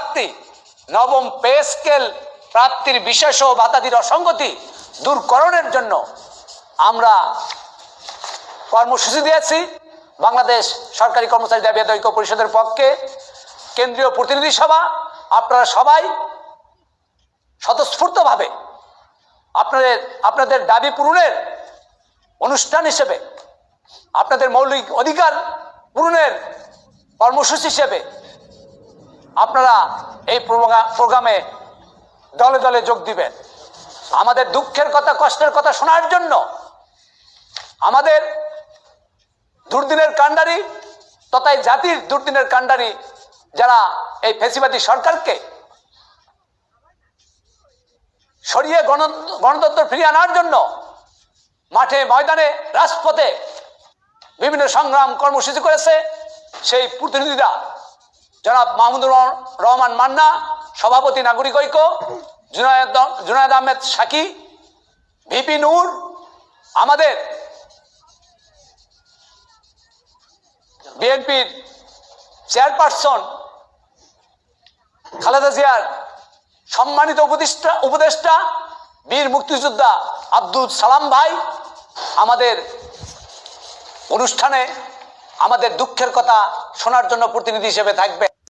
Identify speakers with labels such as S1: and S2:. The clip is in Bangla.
S1: প্রাপ্তি, নবম পে স্কেল, প্রাপ্তির বিশেষ ও ভাতাদির অসঙ্গতি দূরকরণের জন্য আমরা কর্মসূচি দিয়েছি। বাংলাদেশ সরকারি কর্মচারী দাবি ঐক্য পরিষদের পক্ষে কেন্দ্রীয় প্রতিনিধি সভা, আপনারা সবাই স্বতঃস্ফূর্তভাবে আপনাদের আপনাদের দাবি পূরণের অনুষ্ঠান হিসেবে, আপনাদের মৌলিক অধিকার পূরণের কর্মসূচি হিসেবে আপনারা এই প্রোগ্রা- প্রোগ্রামে দলে দলে যোগ দিবেন। আমাদের দুঃখের কথা, কষ্টের কথা শোনার জন্য আমাদের দুর্দিনের কাণ্ডারি তথা জাতির দুর্দিনের কাণ্ডারি যারা এই ফেসিবাদী সরকারকে সরিয়ে গণ, গণতন্ত্র ফিরিয়ে আনার জন্য মাঠে, ময়দানে, রাজপথে বিভিন্ন সংগ্রাম কর্মসূচি করেছে সেই প্রতিনিধিরা জনাব মাহমুদুর রহমান মান্না, সভাপতি নাগরিক ঐক্য, জুনায়দ জুনায়দ আহমেদ সাকি, ভিপি নূর, আমাদের বিএনপির চেয়ারপারসন খালেদা জিয়ার সম্মানিত উপদেষ্টা উপদেষ্টা, বীর মুক্তিযোদ্ধা আব্দুল সালাম ভাই, আমাদের অনুষ্ঠানে আমাদের দুঃখের কথা শোনার জন্য প্রতিনিধি হিসেবে থাকবে